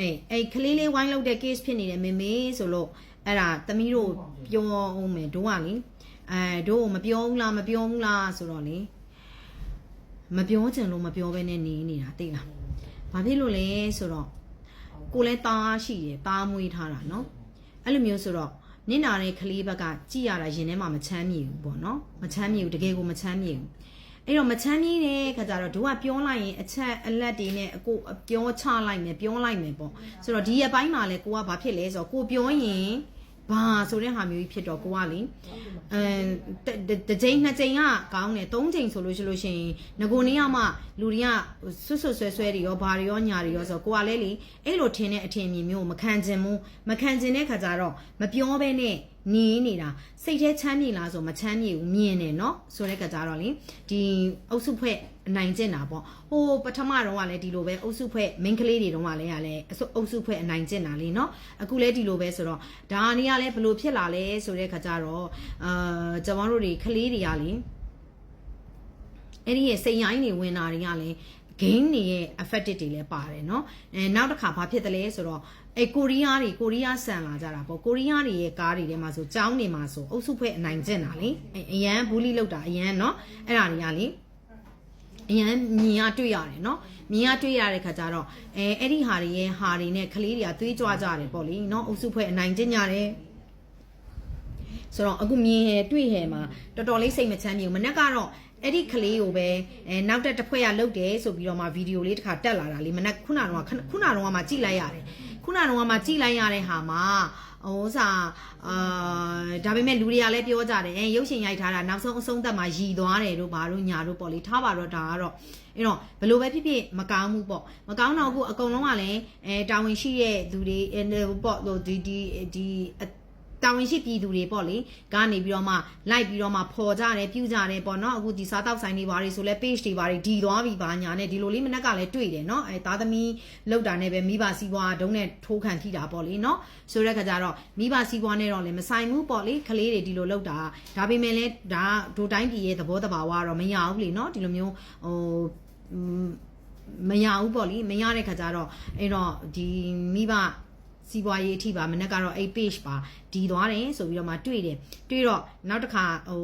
အေးအဲ့ကလေးလေးဝိုင်းလောက်တဲ့ case ဖြစ်နေတယ်မေမေဆိုလို့အဲ့ဒါသမီးတို့ပြောအောင်မယ်တို့ကလေအဲတို့မပြောဘူးလားမပြောဘူးလားဆိုတော့လေမပြောချင်လို့မပြောဘဲနဲ့နေနေတာသိလားဘာဖြစ်လို့လဲဆိုတော့ကိုလည်းတားရှိတယ်တားမွေးထားတာเนาะအဲ့လိုမျိုးဆိုတော့နင့်နာတဲ့ကလေးဘက်ကကြည်ရတာရင်ထဲမှာမချမ်းမြေဘူးပေါ့နော်မချမ်းမြေဘူးတကယ်ကိုမချမ်းမြေဘူး အဲ့တော့မချမ်းမြေတဲ့ခါကျတော့တို့ကပြောလိုက်ရင်အချက်အလက်တွေနဲ့အကိုပြောချလိုက်မယ်ပြောလိုက်မယ်ပေါ့ဆိုတော့ဒီရပိုင်းမှာလဲကိုကဘာဖြစ်လဲဆိုတော့ကိုပြောရင် ဘာဆိုတဲ့ဟာမျိုးကြီးဖြစ်တော့ကိုကလေအဲတစ်ချိန်နှစ်ချိန်ကကောင်းတယ်သုံးချိန်ဆိုလို့ရှိလို့ရှိရင်ငကိုနေရမှလူတွေကဆွဆွဆွဲဆွဲတွေရောဘာတွေရောညာတွေရောဆိုတော့ကိုကလည်းလေအဲ့လိုထင်တဲ့အထင်မြင်မျိုးမခံချင်ဘူးမခံချင်တဲ့ခါကျတော့မပြောဘဲနဲ့နေနေတာစိတ်แท้ချမ်းမြေလားဆိုမချမ်းမြေဘူးမြင်တယ်เนาะဆိုတဲ့ကကြတော့လေဒီအုပ်စုဖွဲ့အ နိုင်ကျင့်တာပေါ့ဟိုပထမတော့ကလည်းဒီလိုပဲအုပ်စုဖွဲ့မင်းကလေးတွေတော့ကလည်းရလဲအုပ်စုဖွဲ့အနိုင်ကျင့်တာလေเนาะအခုလည်းဒီလိုပဲဆိုတော့ဒါနေရလဲဘလို့ဖြစ်လာလဲဆိုတဲ့ခကြတော့အာကျွန်တော်တို့တွေကလေးတွေကလေအဲ့ဒီရဲ့စိတ်ရိုင်းတွေဝင်တာတွေကလည်း gain တွေရဲ့ affected တွေလည်းပါတယ်เนาะအဲနောက်တစ်ခါဘာဖြစ်တယ်လဲဆိုတော့အဲကိုရီးယားတွေကိုရီးယားဆန်လာကြတာပေါ့ကိုရီးယားတွေရဲ့ကားတွေထဲမှာဆိုចောင်းတွေမှာဆိုအုပ်စုဖွဲ့အနိုင်ကျင့်တာလေအရန်ဘူးလီလောက်တာအရန်เนาะအဲ့ဒါတွေကလေ အရန်မြင်ရတွေ့ရတယ်เนาะမြင်ရတွေ့ရတဲ့ခါကျတော့အဲအဲ့ဒီဟာတွေရဲ့ဟာတွေနဲ့ကလေးတွေကသွေးကြွကြတယ်ပေါ့လေเนาะအုပ်စုဖွဲ့အနိုင်ကျင့်ကြတယ်ဆိုတော့အခုမြင်ရတွေ့ရမှာတော်တော်လေးစိတ်မချမ်းမြေဘူးမနေ့ကတော့အဲ့ဒီကလေးကိုပဲအဲနောက်တက်တစ်ဖွဲ့ရလုတ်တယ်ဆိုပြီးတော့မှဗီဒီယိုလေးတစ်ခါတက်လာတာလေမနေ့ခုနကတော့ခုနကတော့မှကြည့်လိုက်ရတယ် ခုနကတော့မှကြည့်လိုက်ရတဲ့ဟာမှာဟိုစာအာဒါပေမဲ့လူတွေကလည်းပြောကြတယ်အဲရုပ်ရှင်ရိုက်ထားတာနောက်ဆုံးအဆုံးသက်မှာရည်သွားတယ်တို့ဘာတို့ညာတို့ပေါ့လေထားပါတော့ဒါကတော့အဲ့တော့ဘလို့ပဲဖြစ်ဖြစ်မကောင်းဘူးပေါ့မကောင်းတော့အခုအကုန်လုံးကလည်းအဲတာဝန်ရှိတဲ့လူတွေပေါ့ဒီဒီဒီ တာဝန်ရှိပြည်သူတွေပေါ့လေကနေပြီးတော့မှလိုက်ပြီးတော့မှဖော်ကြတယ်ပြုကြတယ်ပေါ့နော်အခုဒီစားတောက်ဆိုင်တွေဘာတွေဆိုလဲ page တွေဘာတွေဒီသွားပြီဘာညာနဲ့ဒီလိုလေးမနက်ကလည်းတွေ့တယ်နော်အဲသားသမီးလောက်တာနဲ့ပဲမိဘစီးပွားဒုံးနဲ့ထိုးခံထိတာပေါ့လေနော်ဆိုတဲ့ခါကျတော့မိဘစီးပွားနဲ့တော့လည်းမဆိုင်ဘူးပေါ့လေကလေးတွေဒီလိုလောက်တာဒါပေမဲ့လည်းဒါဒိုတိုင်းပြည်ရဲ့သဘောတဘာဝကတော့မရဘူးလေနော်ဒီလိုမျိုးဟိုမရဘူးပေါ့လေမရတဲ့ခါကျတော့အဲ့တော့ဒီမိဘ စီးပွားရေးအထိပါမနေ့ကတော့8 page ပါဒီသွားတယ်ဆိုပြီးတော့မှတွေ့တယ်တွေ့တော့နောက်တစ်ခါဟို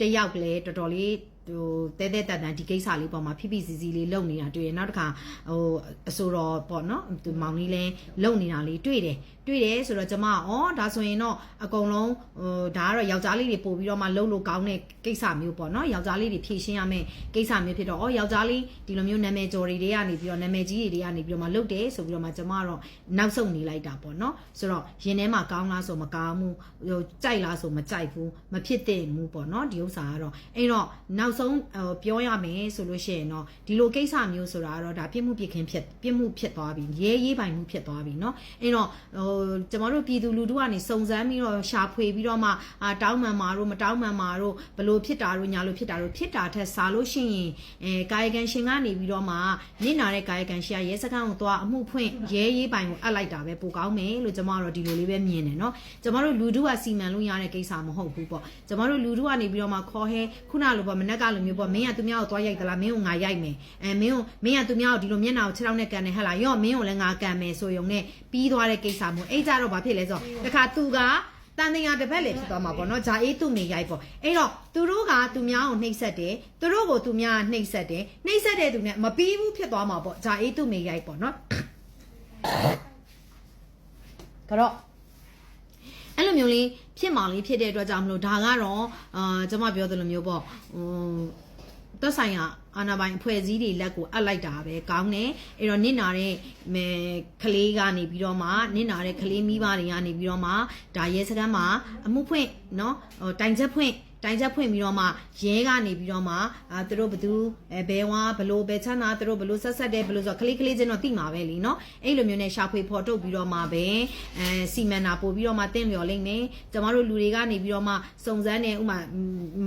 တယောက်ကလည်းတော်တော်လေး ဟိုတဲတဲတန်တန်ဒီကိစ္စလေးပေါ်မှာဖိဖိစီစီလေးလုံနေတာတွေ့တယ်နောက်တစ်ခါဟိုအဆိုတော်ပေါ့နော်သူမောင်လေးလဲလုံနေတာလေးတွေ့တယ်တွေ့တယ်ဆိုတော့ကျမဩဒါဆိုရင်တော့အကုန်လုံးဟိုဒါကတော့ယောက်ျားလေးတွေပို့ပြီးတော့မှလုံလို့ကောင်းတဲ့ကိစ္စမျိုးပေါ့နော်ယောက်ျားလေးတွေဖြည့်ရှင်းရမယ့်ကိစ္စမျိုးဖြစ်တော့ဩယောက်ျားလေးဒီလိုမျိုးနာမည်ကျော်တွေတွေကနေပြီးတော့နာမည်ကြီးတွေတွေကနေပြီးတော့မှလုံတယ်ဆိုပြီးတော့မှကျမကတော့နောက်ဆုံးနေလိုက်တာပေါ့နော်ဆိုတော့ရင်ထဲမှာကောင်းလားဆိုမကောင်းဘူးဟိုကြိုက်လားဆိုမကြိုက်ဘူးမဖြစ်တဲ့ဘူးပေါ့နော်ဒီဥစ္စာကတော့အဲ့တော့နောက်ဆုံးဟိုပြောရမယ်ဆိုလို့ရှိရင်တော့ဒီလိုကိစ္စမျိုးဆိုတာကတော့ဒါပြစ်မှုပြစ်ခင်ဖြစ်ပြစ်မှုဖြစ်သွားပြီရဲရေးပိုင်မှုဖြစ်သွားပြီเนาะအဲ့တော့ဟိုကျမတို့ပြည်သူလူထုကနေစုံစမ်းပြီးတော့ရှာဖွေပြီးတော့မှအာတောင်းမှန်မာတို့မတောင်းမှန်မာတို့ဘလို့ဖြစ်တာတို့ညာလို့ဖြစ်တာတို့ဖြစ်တာထက်စားလို့ရှိရင်အဲကာယကံရှင်ကနေပြီးတော့မှနင့်နာတဲ့ကာယကံရှင်ကရဲစခန်းကိုသွားအမှုဖွင့်ရဲရေးပိုင်ကိုအပ်လိုက်တာပဲပိုကောင်းမယ်လို့ကျမတို့ဒီလိုလေးပဲမြင်တယ်เนาะကျမတို့လူထုကစီမံလို့ရတဲ့ကိစ္စမဟုတ်ဘူးပေါ့ကျမတို့လူထုကနေပြီးတော့မှခေါ်ဟဲခုနလိုပေါ့မနက်က ကလိုမျိုးပေါ့မင်းကသူများကိုသွားရိုက်သလားမင်းကိုငါရိုက်မယ်အဲမင်းကိုမင်းကသူများကိုဒီလိုမျက်နှာကိုခြေထောက်နဲ့ကန်နေဟဲ့လားရော့မင်းကိုလည်းငါကန်မယ်ဆိုရုံနဲ့ပြီးသွားတဲ့ကိစ္စမျိုးအဲ့ကြတော့ဘာဖြစ်လဲဆိုတော့တခါသူကတန်တင်ရတစ်ဖက်လေဖြစ်သွားမှာပေါ့နော်ဂျာအေးသူ့မိရိုက်ပေါ့အဲ့တော့သူတို့ကသူများကိုနှိပ်ဆက်တယ်သူတို့ကိုသူများနှိပ်ဆက်တယ်နှိပ်ဆက်တဲ့သူနဲ့မပြီးဘူးဖြစ်သွားမှာပေါ့ဂျာအေးသူ့မိရိုက်ပေါ့နော်ကတော့ အဲ့လိုမျိုးလေးဖြစ်မှလေးဖြစ်တဲ့အတွက်ကြောင့်မလို့ဒါကတော့အာကျွန်မပြောသလိုမျိုးပေါ့ဟိုသက်ဆိုင်ရာအာနာပိုင်အဖွဲ့အစည်းတွေလက်ကိုအပ်လိုက်တာပဲကောင်းတယ်အဲ့တော့နင့်နာတဲ့ကလေးကနေပြီးတော့မှနင့်နာတဲ့ကလေးမိဘတွေကနေပြီးတော့မှဒါရဲစခန်းမှာအမှုဖွင့်เนาะဟိုတိုင်ချက်ဖွင့် တိုင်ချက်ဖွင့်ပြီးတော့မှရဲကနေပြီးတော့မှအာသူတို့ဘသူအဲဘဲဝါဘလို့ဘဲချမ်းသာသူတို့ဘလို့ဆက်ဆက်တယ်ဘလို့ဆိုကလေးကလေးချင်းတော့တိမှာပဲလीเนาะအဲ့လိုမျိုးနဲ့ရှာဖွေဖော်ထုတ်ပြီးတော့မှပဲအဲစီမံနာပို့ပြီးတော့မှတင့်လျော်လိမ့်မယ်ကျမတို့လူတွေကနေပြီးတော့မှစုံစမ်းနေဥမာ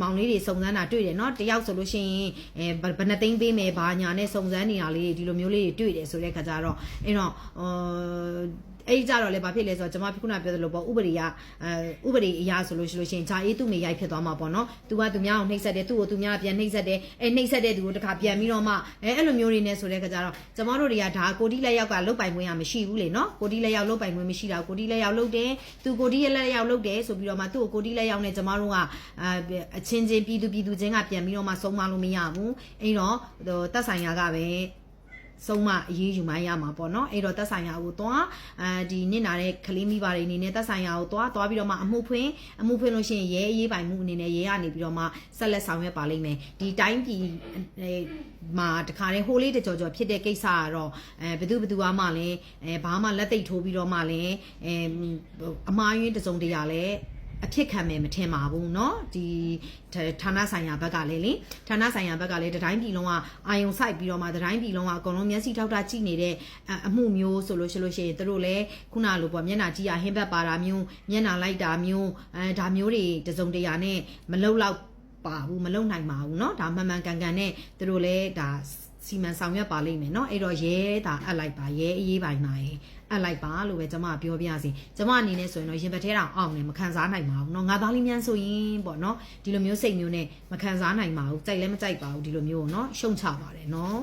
မောင်လေးတွေစုံစမ်းတာတွေ့တယ်เนาะတယောက်ဆိုလို့ရှိရင်အဲဘယ်နှသိန်းပေးမယ်ဘာညာနဲ့စုံစမ်းနေတာလေးဒီလိုမျိုးလေးတွေတွေ့တယ်ဆိုတဲ့ခါကျတော့အဲ့တော့ဟို အဲ့ဒီကြတော့လေဘာဖြစ်လဲဆိုတော့ကျွန်မခုနပြောသလိုပေါ့ဥပဒေကအဲဥပဒေအရာဆိုလို့ရှိလို့ရှိရင်ဂျာအေးသူ့မေရိုက်ဖြစ်သွားမှာပေါ့နော်။ तू ကသူများကိုနှိပ်စက်တယ်သူ့ကိုသူများကပြန်နှိပ်စက်တယ်အဲနှိပ်စက်တဲ့သူကိုတခါပြန်ပြီးတော့မှအဲအဲ့လိုမျိုးတွေနဲ့ဆိုတဲ့ခါကျတော့ကျွန်မတို့တွေကဒါကိုတီးလက်ရောက်ကလုတ်ပိုင်ခွင့်ရမရှိဘူးလေနော်ကိုတီးလက်ရောက်လုတ်ပိုင်ခွင့်မရှိတာကိုတီးလက်ရောက်လုတ်တယ်သူကိုတီးလက်ရောက်လုတ်တယ်ဆိုပြီးတော့မှသူ့ကိုကိုတီးလက်ရောက်နဲ့ကျွန်မတို့ကအာအချင်းချင်းပြည်သူပြည်သူချင်းကပြန်ပြီးတော့မှဆုံးမလို့မရဘူးအဲ့တော့တက်ဆိုင်ရာကပဲ ဆုံးမအရေးယူမှရမှာပေါ့နော်အဲ့တော့သက်ဆိုင်ရာကိုသွားအဲဒီနစ်နာတဲ့ကလေးမိဘတွေအနေနဲ့သက်ဆိုင်ရာကိုသွားသွားပြီးတော့မှအမှုဖွင့်အမှုဖွင့်လို့ရှိရင်ရဲအရေးပိုင်မှုအနေနဲ့ရဲကနေပြီးတော့မှဆက်လက်ဆောင်ရွက်ပါလိမ့်မယ်ဒီတိုင်းပြည်အဲမှာတခါတည်းဟိုးလေးတကြော်ကြော်ဖြစ်တဲ့ကိစ္စကတော့အဲဘယ်သူဘယ်သူမှလည်းအဲဘာမှလက်သိပ်ထိုးပြီးတော့မှလည်းအဲအမားရင်းတစုံတရာလည်း အဖြစ်ခံမယ်မထင်ပါဘူးเนาะဒီဌာနဆိုင်ရာဘက်ကလည်းလေဌာနဆိုင်ရာဘက်ကလည်းတတိုင်းပြည်လုံးကအာယုံဆိုင်ပြီးတော့မှတတိုင်းပြည်လုံးကအကုန်လုံးမျက်စိထောက်ထားကြည့်နေတဲ့အမှုမျိုးဆိုလို့ရှိလို့ရှိရင်တို့လည်းခုနလိုပေါ့မျက်နှာကြီးရဟင်းဘက်ပါတာမျိုးမျက်နှာလိုက်တာမျိုးအဲဒါမျိုးတွေတစုံတရာနဲ့မလုံလောက်ပါဘူးမလုံနိုင်ပါဘူးเนาะဒါမှန်မှန်ကန်ကန်နဲ့တို့လည်းဒါ စီမံဆောင်ရွက်ပါလိမ့်မယ်เนาะအဲ့တော့ရဲဒါအပ်လိုက်ပါရဲအေးရေးပိုင်းပါရဲ့အပ်လိုက်ပါလို့ပဲကျွန်မပြောပြစီကျွန်မအနေနဲ့ဆိုရင်တော့ရင်ဘတ်ထဲတောင်အောင်နေမခံစားနိုင်ပါဘူးเนาะငါသားလေးမြန်ဆိုရင်ပေါ့เนาะဒီလိုမျိုးစိတ်မျိုးနဲ့မခံစားနိုင်ပါဘူးကြိုက်လည်းမကြိုက်ပါဘူးဒီလိုမျိုးเนาะရှုံချပါတယ်เนาะ